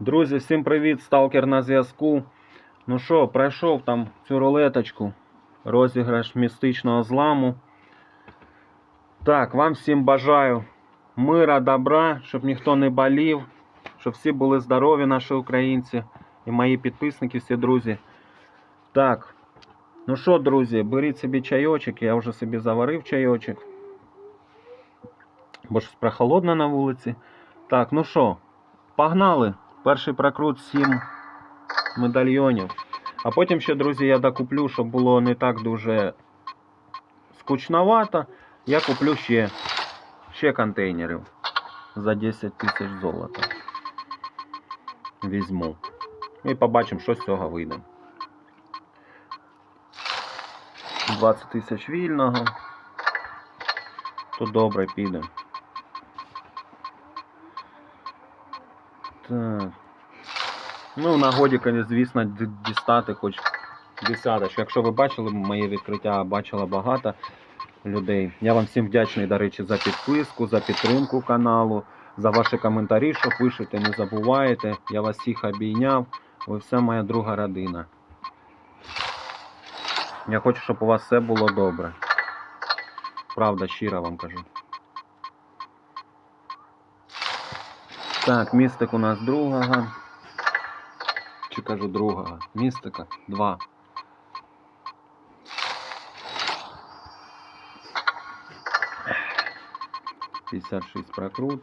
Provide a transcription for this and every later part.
Друзі, всім привіт! Сталкер на зв'язку. Ну що, пройшов там цю рулеточку, розіграш містичного зламу. Так, вам всім бажаю мира, добра, щоб ніхто не болів, щоб всі були здорові, наші українці і мої підписники, всі друзі. Так, ну що, друзі, беріть собі чайочок, я вже собі заварив чайочок. Бо ж прохолодно на вулиці. Так, ну що, погнали. Перший прокрут 7 медальйонів. А потім ще, друзі, я докуплю, щоб було не так дуже скучновато. Я куплю ще, ще контейнерів за 10 тисяч золота. Візьму. І побачимо, що з цього вийде. 20 тисяч вільного. То добре піде. Ну, в нагоді, звісно, дістати хоч десяточку. Якщо ви бачили моє відкриття, бачила багато людей. Я вам всім вдячний, до речі, за підписку, за підтримку каналу, за ваші коментарі, що пишете, не забувайте. Я вас всіх обійняв. Ви вся моя друга родина. Я хочу, щоб у вас все було добре. Правда, щиро вам кажу. Так, містик у нас другого. Чи кажу другого? Містика. Два. П'ятдесят шість прокрут.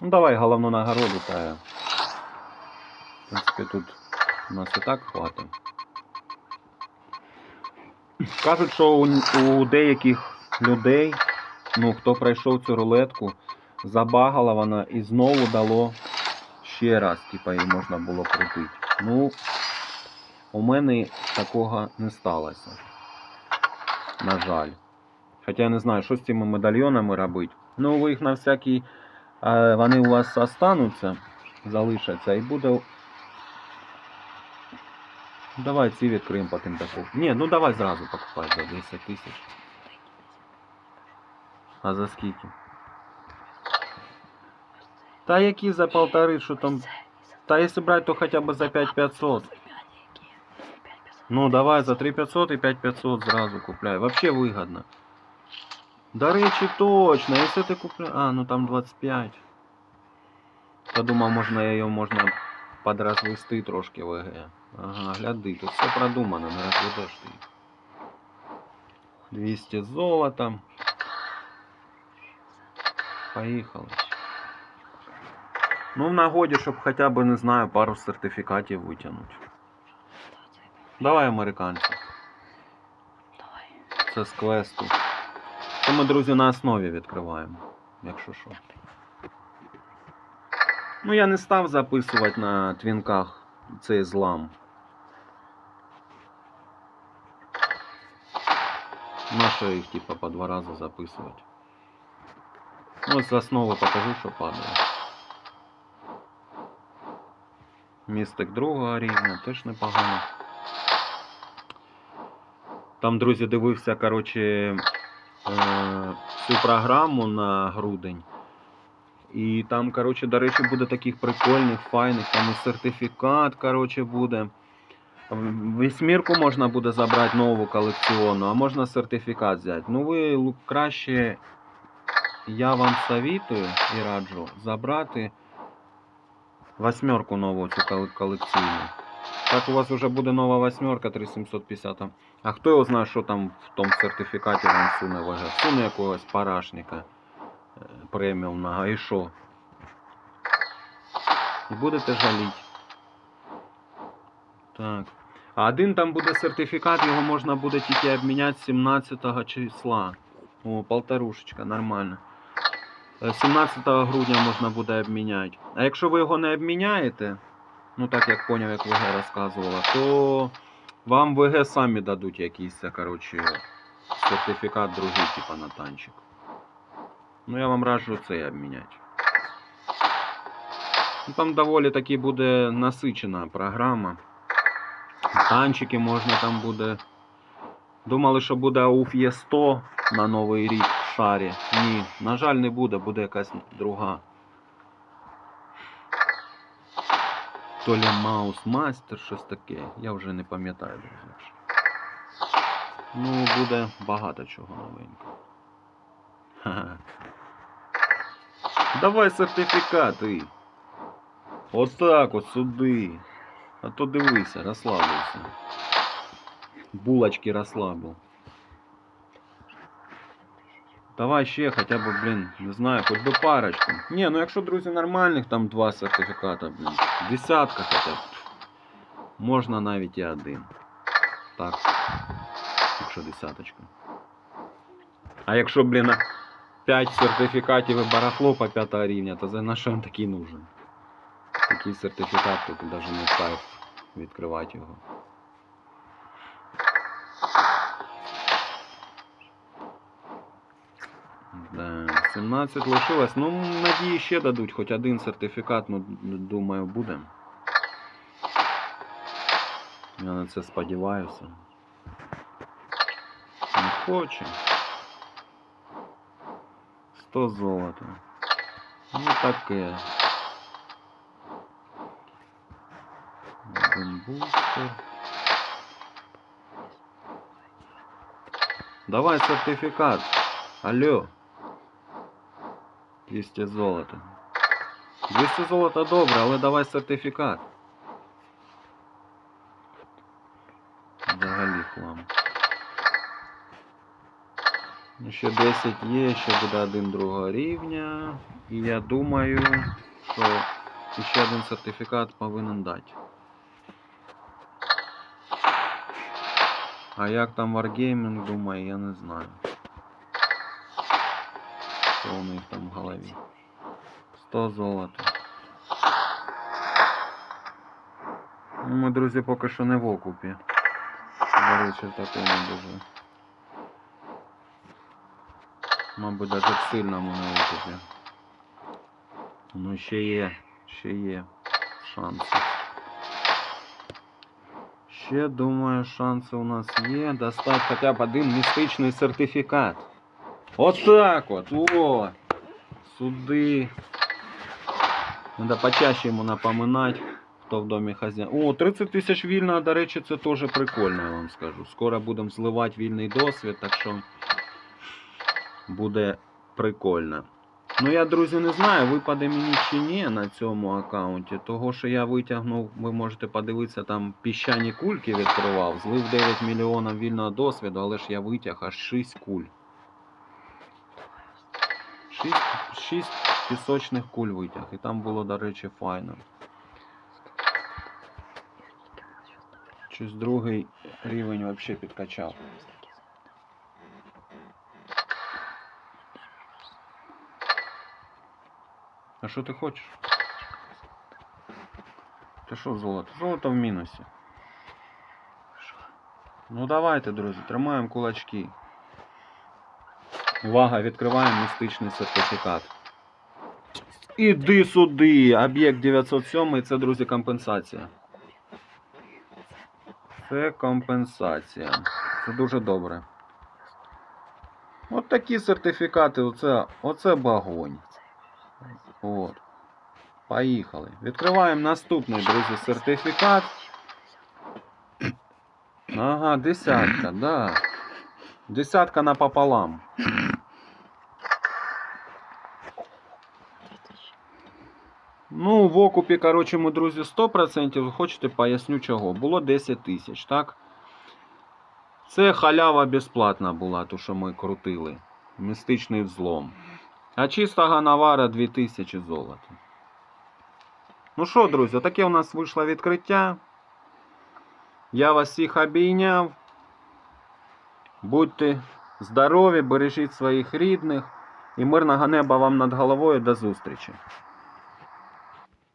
Ну давай головну нагороду та. В принципі, тут у нас і так хватить. Кажуть, що у, у деяких людей, ну хто пройшов цю рулетку, забагала вона і знову дало ще раз, типа її можна було крутити. Ну, у мене такого не сталося. На жаль. Хоча я не знаю, що з цими медальйонами робити. Ну, ви їх на всякий. е, Вони у вас остануться, залишаться і буде. Давай ці відкриємо потім таку. Ні, ну давай зразу покупай за 10 тисяч. А за скільки? Та які за полтори, що там. Та якщо брати, то хоча б за 5500. Ну давай за 3500 і 5500 зразу купляй. Вообще вигодно. До речі, точно, якщо ти купляєш. А, ну там 25. Подумав, можна її можна подрозвести трошки ВГ. Ага, гляди, тут все продумано, не розведеш ти. 200 золота. Поїхали. Ну, в нагоді, щоб хоча б, не знаю, пару сертифікатів витягнути. Давай, американці. Давай. Це з квесту. Це ми, друзі, на основі відкриваємо, якщо що. Ну, я не став записувати на твінках цей злам. Нащо їх, типа, по два рази записувати? Ну, з основи покажу, що падає. Містик другого рівня, теж непогано. Там, друзі, дивився, коротше, е, всю програму на грудень. І там, коротше, до речі, буде таких прикольних, файних, там і сертифікат, коротше, буде. Вісьмірку можна буде забрати нову колекціонну, а можна сертифікат взяти. Ну ви краще, я вам советую і раджу забрати восьмерку нову цю кол- колекційну. Так у вас вже буде нова восьмерка 3750. А хто його знає, що там в тому сертифікаті вам суне ВГ? Суне якогось парашника е, преміумного і що? І будете жаліти. Так. А один там буде сертифікат, його можна буде тільки обміняти 17 числа. О, полторушечка, нормально. Е, 17 грудня можна буде обміняти. А якщо ви його не обміняєте, ну так як поняв, як ВГ розказувала, то вам ВГ самі дадуть якийсь, коротше, сертифікат другий, типа на танчик. Ну я вам раджу цей обміняти. Ну, там доволі таки буде насичена програма. Танчики можна там буде. Думали, що буде АУФ Є100 на Новий рік шарі. Ні, на жаль, не буде, буде якась друга. То лі Маус Мастер, щось таке. Я вже не пам'ятаю, друзі. Ну, буде багато чого новенького. Ха-ха. Давай сертифікати. Отак от сюди. А то дивися, розслабився. Булочки розслабив. Давай ще хоча б, блін, не знаю, хоч би парочку. Ні, ну якщо, друзі, нормальних, там два сертифіката, блін. Десятка хоча б. Можна навіть і один. Так. Якщо десяточка. А якщо, блін, 5 сертифікатів і барахло по 5 рівня, то за на що він такий нужен? Такий сертифікат, тут навіть не кайф відкривати його. 17 лишилось. Ну, надії ще дадуть хоч один сертифікат, ну, думаю, буде. Я на це сподіваюся. Не хоче. 100 золота. Ну таке. Один бустер. Давай сертифікат. Алло. 200 золота. 200 золота добре, але давай сертифікат. Взагалі хлам. Ну, Ще 10 є, ще буде один другого рівня. І я думаю, що ще один сертифікат повинен дати. А як там Wargaming, думаю, я не знаю. Що у них там в голові? 100 золота. Ну, Ми, друзі, поки що не в окупі. До речі, в такому дуже. Мабуть, навіть в сильному не окупі. Ну, ще є, ще є шанси. Ще, думаю, шанси у нас є. Достать хоча б один містичний сертифікат. Отак от, о! Суди. Надо почаще йому напоминати, хто в домі хазяїн. О, 30 тисяч вільного, до речі, це теж прикольно, я вам скажу. Скоро будемо зливати вільний досвід, так що буде прикольно. Ну я, друзі, не знаю, випаде мені чи ні на цьому аккаунті. Того, що я витягнув, ви можете подивитися, там піщані кульки відкривав, злив 9 мільйонів вільного досвіду, але ж я витяг аж 6 куль. 6, 6 пісочних куль витяг. І там було, до речі, файно. Щось другий рівень взагалі підкачав. А що ти хочеш? Ти що золото? Золото в мінусі. Ну давайте, друзі, тримаємо кулачки. Увага, відкриваємо містичний сертифікат. Іди сюди! Об'єкт 907 це, друзі, компенсація. Це компенсація. Це дуже добре. От такі сертифікати, оце, оце багонь. От. Поїхали. Відкриваємо наступний, друзі, сертифікат. Ага, десятка, да. Десятка напополам. Ну, в окупі, коротше, ми, друзі, 100%. Хочете, поясню чого. Було 10 тисяч, так? Це халява безплатна була, ту, що ми крутили. Містичний взлом. А чиста ганавара 2000 золота. Ну що, друзі, таке у нас вийшло відкриття. Я вас всіх обійняв. Будьте здорові, бережіть своїх рідних. І мирного неба вам над головою. До зустрічі.